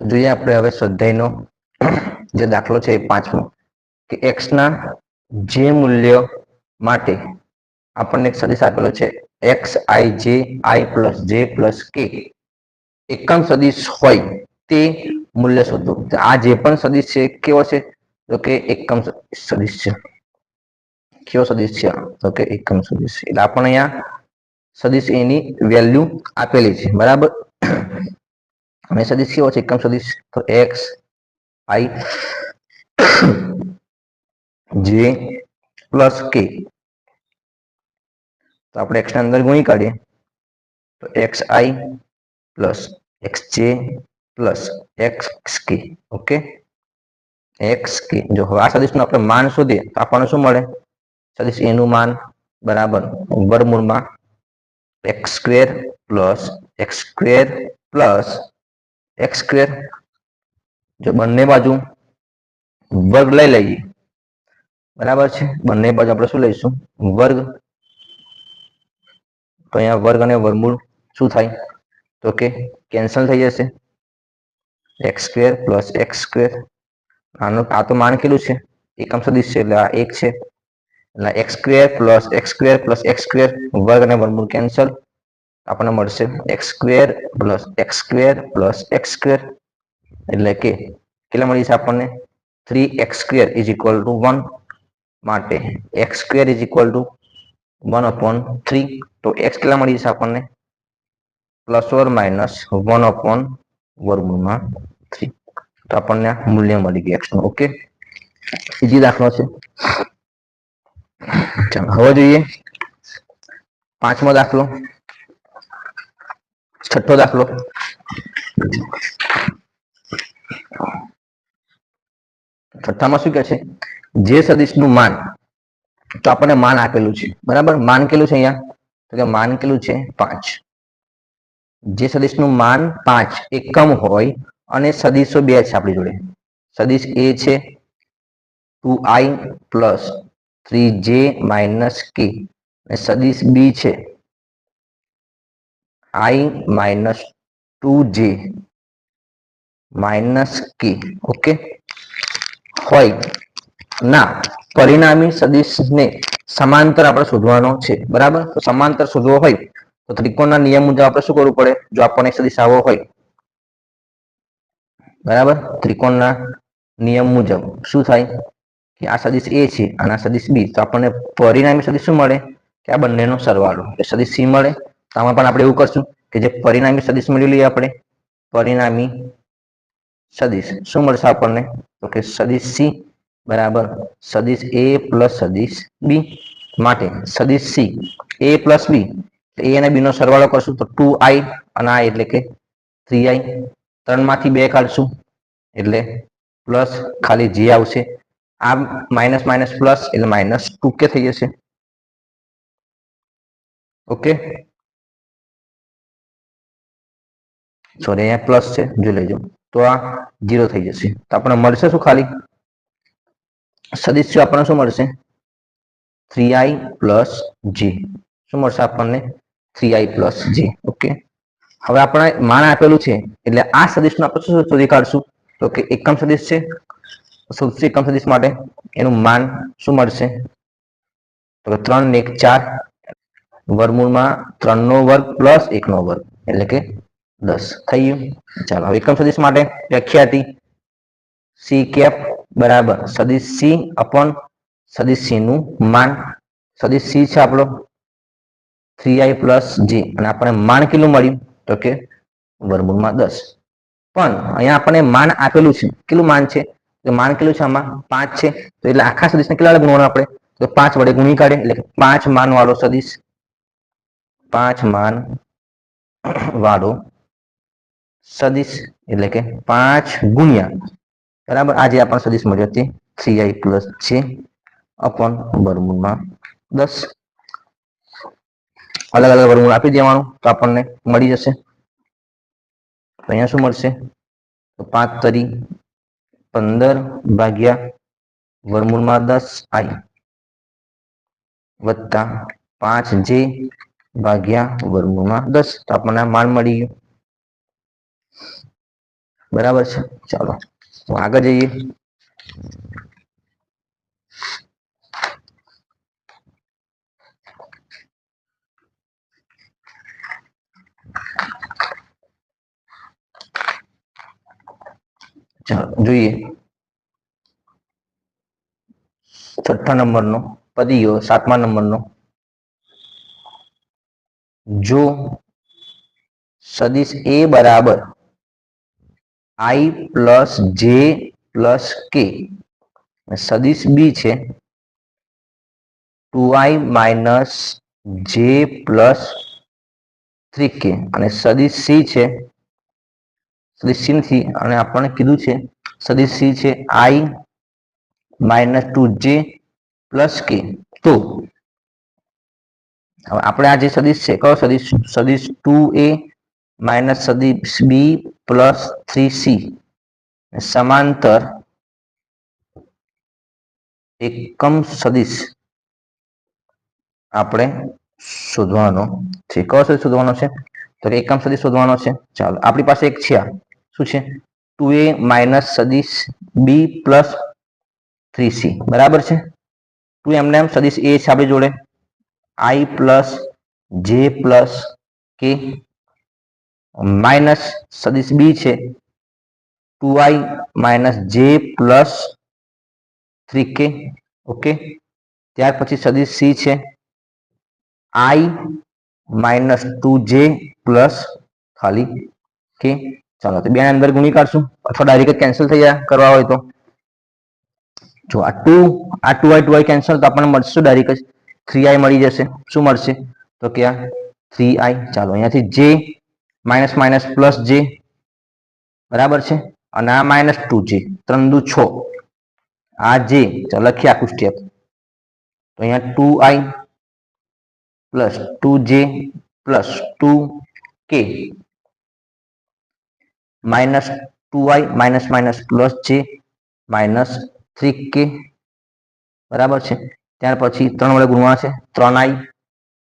જોઈએ આપણે હવે સ્વાધ્યાયનો જે દાખલો છે એ પાંચમો, કે એક્સ ના જે મૂલ્ય માટે આપણને એક સદિશ આપેલો છે એક્સ આઈ જે આઈ પ્લસ જે પ્લસ કે એકમ સદિશ હોય તે મૂલ્ય શોધો. આ જે પણ સદિશ છે કેવો છે? તો કે એકમ સદિશ છે. કયો સદિશ છે? તો કે એકમ સદિશ એટલે આપણને અહીંયા સદિશ એની વેલ્યુ આપેલી છે. બરાબર? અને સદિશ કેવો છે? એકમ સદિશ તો એક્સ આઈ જે પ્લસ કે. તો આપણે એક્સ અંદર ગુણી કાઢીએ. તો X I plus X J plus X K. Okay? X K. જો હવે આ સદિશનું આપણે માન શોધીએ, તો આપણને શું મળે? સદિશ એનું માન બરાબર વર્ગમૂળમાં X square plus X square plus X square જો બંને બાજુ વર્ગ લઈ લઈએ. બરાબર છે? બંને બાજુ આપણે શું લઈશું? વર્ગ. તો અહીંયા વર્ગ અને વર્ગમૂળ શું થાય? તો કે કેન્સલ થઈ જશે. X square plus X square. આનું આ તો માન કેટલું છે? એકમ સદીશ છે, એટલે આ એક છે. એટલે X square plus X square plus X square વર્ગ અને વર્ગમૂળ કેન્સલ. આપણને મળશે X square plus X square plus X square એટલે કે કેટલા મળી છે આપણને? Three X square is equal to one માટે X square is equal to one upon three તો એક્સ કેટલા મળી છે આપણને? Plus or minus one upon વર્ગમાં થ્રી તો આપણને આ મૂલ્ય મળી ગયું એક્સનું ઓકે બીજી દાખલો છે. ચાલો, હવે જોઈએ પાંચમો દાખલો. છઠ્ઠો દાખલો. છઠ્ઠામાં શું કહે છે? જે સદિશનું માન, તો આપણને માન આપેલું છે. બરાબર? માન કેટલું છે અહીંયા? તો કે માન કેટલું છે? પાંચ. જે સદિશનું માન પાંચ, એકમ હોય અને સદીશો બે છે આપણી જોડે. સદીશ એ છે two I plus three J minus K. સદીશ બી છે I minus two J minus K, okay? હોય. ના, પરિણામી સદિશને સમાંતર આપણે શોધવાનો છે, બરાબર? તો સમાંતર શોધવો હોય, તો ત્રિકોણના નિયમ મુજબ આપણે શું કરવું પડે? જો આપણને સદિશ આવો હોય, બરાબર? ત્રિકોણના નિયમ મુજબ શું થાય? કે આ સદિશ એ છે અને આ સદિશ બી. તો આપણને પરિણામી સદિશ શું મળે? કે આ બંનેનો સરવાળો. એ સદિશ સી મળે આમાં પણ આપણે એવું કરશું કે જે પરિણામી સદિશ મેળવી લઈએ આપણે. પરિણામી સદિશ. શું મળશે આપણને? તો કે સદિશ સી બરાબર સદિશ એ પ્લસ સદિશ બી માટે સદિશ સી એ પ્લસ બી. એ અને બી નો સરવાળો કરશું તો ટુ આઈ અને આ એટલે કે થ્રી આઈ. ત્રણમાંથી બે કાઢશું એટલે પ્લસ ખાલી જે આવશે આ માઇનસ માઇનસ પ્લસ એટલે માઇનસ ટુ કે થઈ જશે. ઓકે? સોરી અહીંયા પ્લસ છે. જોઈ લેજો. તો આ જીરો થઈ જશે. તો આપણને મળશે શું ખાલી? સદિશ્ય આપણને શું મળશે? થ્રી આઈ પ્લસ જી શું મળશે આપણને? Three I plus J okay હવે આપણે માન આપેલું છે. એટલે આ સદિશનું આપણે શું શોધી કાઢશું? તો કે એકમ સદિશ છે. સૌથી એકમ સદિશ માટે એનું માન શું મળશે? તો કે ત્રણ ને એક ચાર. વર્ગમૂળમાં ત્રણ નો વર્ગ પ્લસ એક નો વર્ગ. એટલે કે દસ. થઈ ગયું? ચાલો, હવે એકમ સદિશ માટે વ્યાખ્યા હતી. સી કેપ બરાબર સદિશ સી અપોન સદિશ સી નું માન. સદિશ સી છે આપણો. થ્રી આઈ પ્લસ જી અને આપણને માન કેટલું મળ્યું? તો કે વર્ગમૂળમાં દસ. પણ અહીંયા આપણને માન આપેલું છે. કેટલું માન છે? માન કેટલું છે આમાં? પાંચ છે. તો એટલે આખા સદિશને કેટલા વડે ગુણવાનું આપણે? તો પાંચ વડે ગુણી કાઢે. એટલે કે પાંચ માન વાળો સદિશ પાંચ માન વાળો સદિશ એટલે કે પાંચ ગુણ્યા. બરાબર? આજે આપણને સદિશ મળ્યો તે થ્રી આઈ પ્લસ છે અપોન વર્ગમૂળમાં દસ. અલગ અલગ વર્ગમૂળ આપી દેવાનું તો આપણને મળી જશે. અહીંયા શું મળશે? પાંચ તરી પંદર ભાગ્યા વર્ગમૂળમાં દસ આઈ વત્તા પાંચ જે ભાગ્યા વર્ગમૂળમાં દસ. તો આપણને માન મળી ગયું. બરાબર છે ચાલો તો આગળ જઈએ ચાલો જોઈએ। છઠ્ઠા નંબરનો પદી ગયો સાતમા નંબરનો. જો સદિશ એ બરાબર આઈ પ્લસ જે પ્લસ કે સદિશ બી છે. Two I minus J plus three K અને સદિશ સી છે. સદિશ સી નથી. અને આપણને કીધું છે, સદિશ સી છે I minus two J plus K તો, હવે આપણે આ જે સદિશ છે, કયો સદિશ? સદિશ ટુ એ માઇનસ સદિશ બી પ્લસ થ્રી સી સમાંતર એકમ સદિશ આપણે શોધવાનો છે કયો સદિશ શોધવાનો છે તો કે એકમ સદિશ શોધવાનો છે ચાલો આપણી પાસે એક છે આ શું છે ટુ એ માઇનસ સદિશ બી પ્લસ થ્રી સી બરાબર છે ટુ એમને એમ સદિશ એ છે આપણી જોડે I plus J plus K minus સદિશ બી છે. Two I minus J plus three K, okay? ત્યાર પછી સદિશ સી છે. I minus two J plus ખાલી, કે? ચાલો, તો બે અંદર ગુણી કાઢશું. અથવા ડાયરેક્ટ કેન્સલ થઈ જાય, કરવા હોય તો. જો આ ટુ આ two I two I cancel તો આપણને મળશે ડાયરેક્ટ થ્રી આઈ મળી જશે. શું મળશે? તો કે આ થ્રી આઈ. ચાલો, અહીંયાથી જે માઇનસ માઇનસ પ્લસ જે. બરાબર છે? અને આ માઇનસ ટુ જે. ત્રણ દુ છ. આ જે. લખ્યા આખું તો અહીંયા two I plus two J plus two K minus two I minus minus plus J minus three K. બરાબર છે? ત્યાર પછી ત્રણ વડે ગુણવા છે. ત્રણ આઈ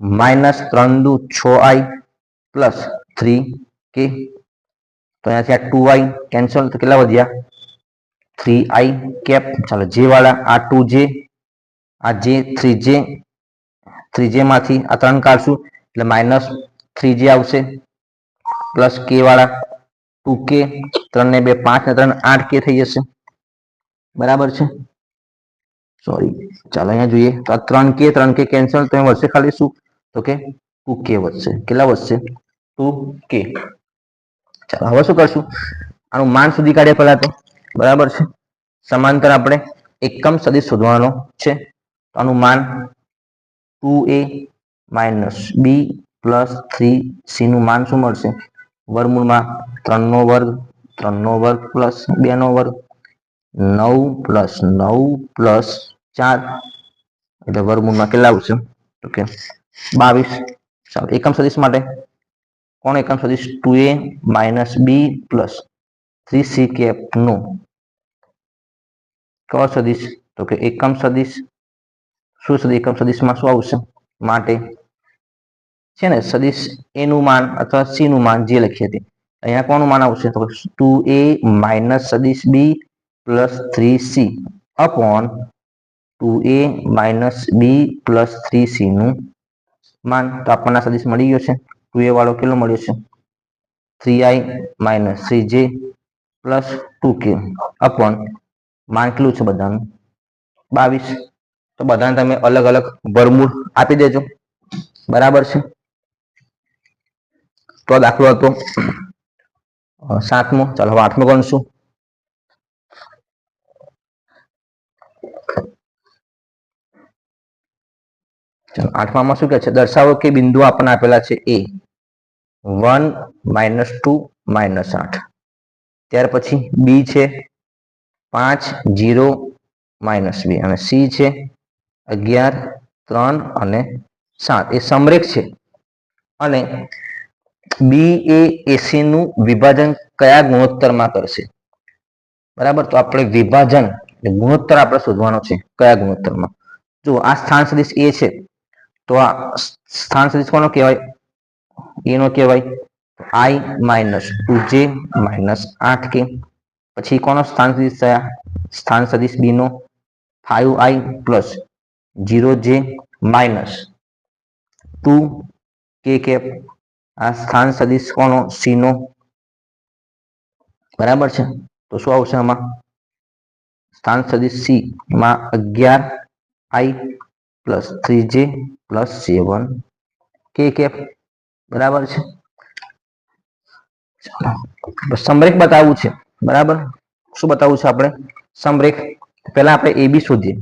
માઇનસ ત્રણ દુ છ આઈ પ્લસ થ્રી કે તો અહીંયાથી આ ટુ આઈ કેન્સલ તો કેટલા વધ્યા? થ્રી આઈ કેપ ચાલો જે વાળા, આ ટુ જે આ જે થ્રી જે થ્રી જે માંથી આ ત્રણ કાઢશું, એટલે માઇનસ થ્રી જે આવશે પ્લસ કે વાળા ટુ કે ત્રણ ને બે પાંચ, ને ત્રણ આઠ કે થઈ જશે, બરાબર છે? સોરી ચાલો અહીંયા જોઈએ, તો આ ત્રણ કે ત્રણ કે કેન્સલ તો અહીં વધશે ખાલી શું? તો કે ટુ કે વધશે, કેટલા વધશે? ટુ કે ચાલો, હવે શું કરશું? આનું માન સુધી કાઢીએ પહેલા તો. બરાબર છે? સમાંતર આપણે એકમ સદિશ શોધવાનો છે. આનું માન two A minus B plus three સીનું માન શું મળશે? વર્ગમૂળમાં ત્રણનો વર્ગ ત્રણનો વર્ગ પ્લસ બેનો વર્ગ, નવ પ્લસ નવ પ્લસ ચાર. એટલે વર્ગમૂળમાં કેટલા આવશે? તો કે બાવીસ. ચાલો, એકમ સદિશ માટે કોણ એકમ સદિશ two A minus B plus three C cap નો. કયો સદિશ? તો કે એકમ સદિશ. શું સદિશ? એકમ સદિશમાં શું આવશે? માટે. છે ને, સદિશ એ નું માન અથવા સી નું માન જે લખીએ તે અહીંયા કોનું માન આવશે? તો ટુ એ માઇનસ સદિશ B plus three C upon two A minus B plus three C નું માન. તો આપણને સદિશ મળી ગયો છે. ટુ વાળો કેટલો મળ્યો છે? Three I minus three J plus two K upon માન કેટલું છે બધાનું. બાવીસ. તો બધાને તમે અલગ અલગ વર્મૂળ આપી દેજો. બરાબર છે? તો દાખલો હતો. સાતમો. ચાલો હવે આઠમો ગણશું. ચાલો આઠમામાં શું કહે છે? દર્શાવો કે બિંદુ આપણને આપેલા છે A. One minus two minus આઠ. ત્યાર પછી બી છે પાંચ જીરો માઇનસ બી અને સી છે અગિયાર, ત્રણ અને સાત. એ સમરેખ છે. અને બી એ એસી નું વિભાજન કયા ગુણોત્તરમાં કરશે? બરાબર? તો આપણે વિભાજન ગુણોત્તર આપણે શોધવાનો છે કયા ગુણોત્તરમાં. જો આ સ્થાન સદીશ એ છે, તો આ સ્થાન સદીશ કોનો કહેવાય? એનો કહેવાય I minus two J minus આઠ કે પછી કોનો સ્થાન સદીશ થયા? સ્થાન સદીશ B no. Five I plus zero J minus two K cap આ સ્થાન સદીશ કોનો? સી નો. બરાબર છે? તો શું આવશે આમાં? સ્થાન સદીશ સી માં અગિયાર I plus three J plus seven K cap બરાબર છે. સમરેખ બતાવવું છે. બરાબર? શું બતાવવું છે આપણે? સમરેખ. પહેલા આપણે એ બી શોધીએ.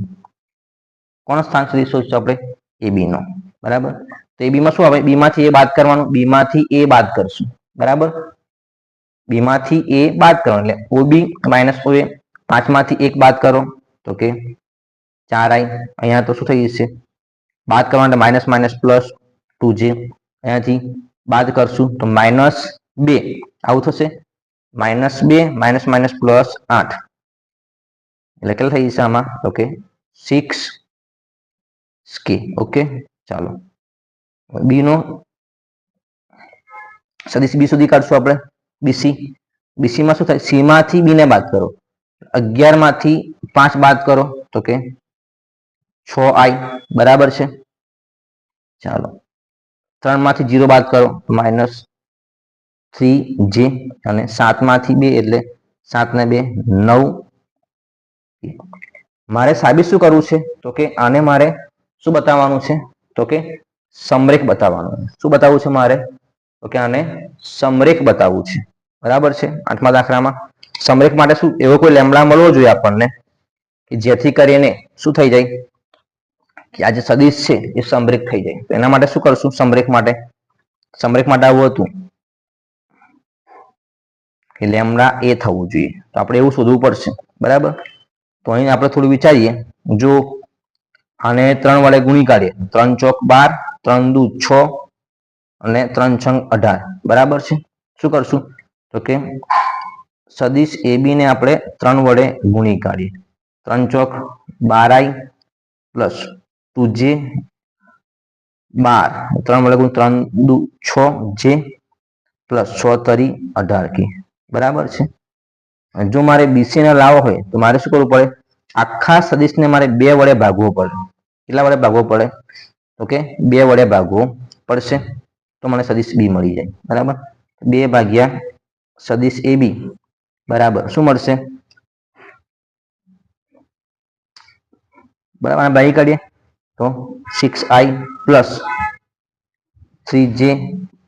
કોણ સ્થાન સુધી શોધીશું આપણે? એ બી નો. બરાબર? તો એ બી માં શું આવે? બી માંથી એ બાદ કરવાનું. બી માંથી એ બાદ કરશું. બરાબર? બી માંથી એ બાદ કરવાનું. એટલે ઓબી માઇનસ ઓએ પાંચ પાંચમાંથી એક બાદ કરો. તો કે ચાર આઈ અહીંયા તો શું થઈ જશે? બાદ કરવા માટે માઇનસ માઇનસ પ્લસ ટુ જે અહીંયાથી બાદ કરશું તો માઇનસ બે. આવું થશે. માઇનસ બે માઇનસ માઇનસ પ્લસ આઠ. એટલે કેટલા થઈ જશે આમાં? તો કે સિક્સ કે ઓકે, ચાલો. બી નો સદીશ બી સુધી કાઢશું આપણે. બીસી બીસીમાં શું થાય? સીમાંથી બીને બાદ કરો. અગિયારમાંથી પાંચ બાદ કરો. તો કે છ આઈ બરાબર છે? ચાલો. ત્રણમાંથી જીરો બાદ કરો. માઇનસ થ્રી જે અને સાતમાંથી બે એટલે સાત ને બે નવ. મારે સાબિત શું કરવું છે? તો કે આને મારે શું બતાવવાનું છે? તો કે સમરેખ બતાવવાનું શું બતાવવું છે મારે? તો કે આને સમરેખ બતાવવું છે. બરાબર છે? આઠમા દાખલામાં સમરેખ માટે શું? એવો કોઈ લેમડા મળવો જોઈએ આપણને કે જેથી કરીને શું થઈ જાય? કે આ જે સદિશ છે, એ સમરેખ થઈ જાય. તો એના માટે શું કરશું? સમરેખ માટે. સમરેખ માટે આવું હતું કે લેમડા એ થવું જોઈએ. તો આપણે એવું શોધવું પડશે. બરાબર? તો અહીં આપણે થોડું વિચારીએ. જો આને ત્રણ વડે ગુણી કાઢીએ. ત્રણ ચોક બાર, ત્રણ દુ છ અને ત્રણ છંગ અઢાર. બરાબર છે? શું કરશું? તો કે સદિશ એ બી ને આપણે ત્રણ વડે ગુણી કાઢીએ. ત્રણ ચોક બાર આઈ પ્લસ ટુ જે બાર. ત્રણ વડે ગુણ ત્રણ દુ છ જે પ્લસ છ તરી અઢાર કે. બરાબર છે? જો મારે બીસી ને લાવવો હોય, તો મારે શું કરવું પડે? આખા સદિશને મારે બે વડે ભાગવો પડે. કેટલા વડે ભાગવો પડે? ઓકે, બે વડે ભાગવો પડશે, તો મને સદિશ બી મળી જાય. બરાબર? બે ભાગ્યા સદિશ એ બી બરાબર. શું મળશે? બરાબર. ભાગી કાઢીએ. તો six I plus three J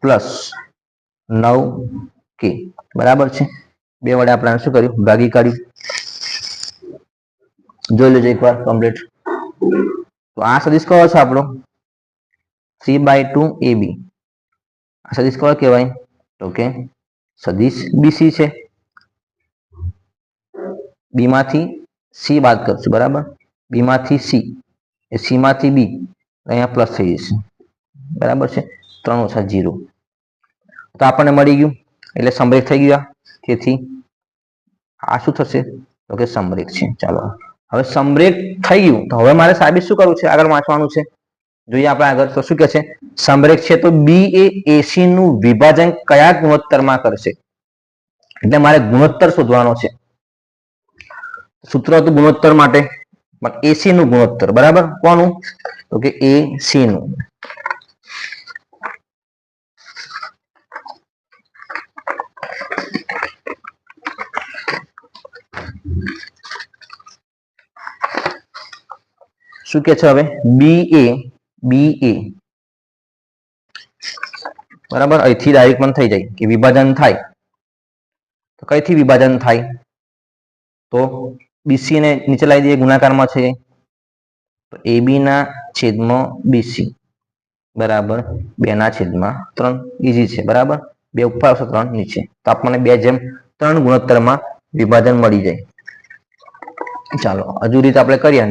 plus નવ કે બરાબર છે? બે વડે આપણે શું કર્યું? ભાગી કાઢ્યું. જોઈ લેજો એકવાર કમ્પ્લીટ તો આ સદીશ કયો છે આપણો? Three by two A B આ સદીશ કયો કહેવાય? તો કે સદીશ બીસી છે. બીમાંથી સી બાદ કરશું. બરાબર? બીમાંથી સી એ સી માંથી બી અહીંયા પ્લસ થઈ જશે. બરાબર છે? ત્રણ ઓછા જીરો તો આપણને મળી ગયું. એટલે સમરેખ થઈ ગયા તેથી આ શું થશે? તો કે સમરેખ છે. ચાલો. હવે સમરેખ થઈ ગયું. તો હવે મારે સાબિત શું કરવું છે? આગળ વાંચવાનું છે. જોઈએ આપણે આગળ. તો શું કે છે? સમરેખ છે તો બી એ એસી નું વિભાજન કયા ગુણોત્તરમાં કરશે? એટલે મારે ગુણોત્તર શોધવાનો છે. સૂત્ર હતું ગુણોત્તર માટે. એસી નું ગુણોત્તર, બરાબર? કોનું? તો કે એ સી નું. શું કે છે હવે? બી એ બી એ બરાબર? અહીંથી ડાયરેક્ટ પણ થઈ જાય કે વિભાજન થાય. તો કઈથી વિભાજન થાય? તો બીસી ને નીચે લાવી દઈએ, ગુણાકારમાં છે. તો એ બી ના છેદમાં બીસી બરાબર. બે ના છેદમાં ત્રણ. ઈઝી છે, બરાબર? બે ઉપર આવશે, ત્રણ નીચે. તો આપણને બે જેમ ત્રણ ગુણોત્તરમાં વિભાજન મળી જાય. ચાલો, હજુ રીત આપણે કરીએ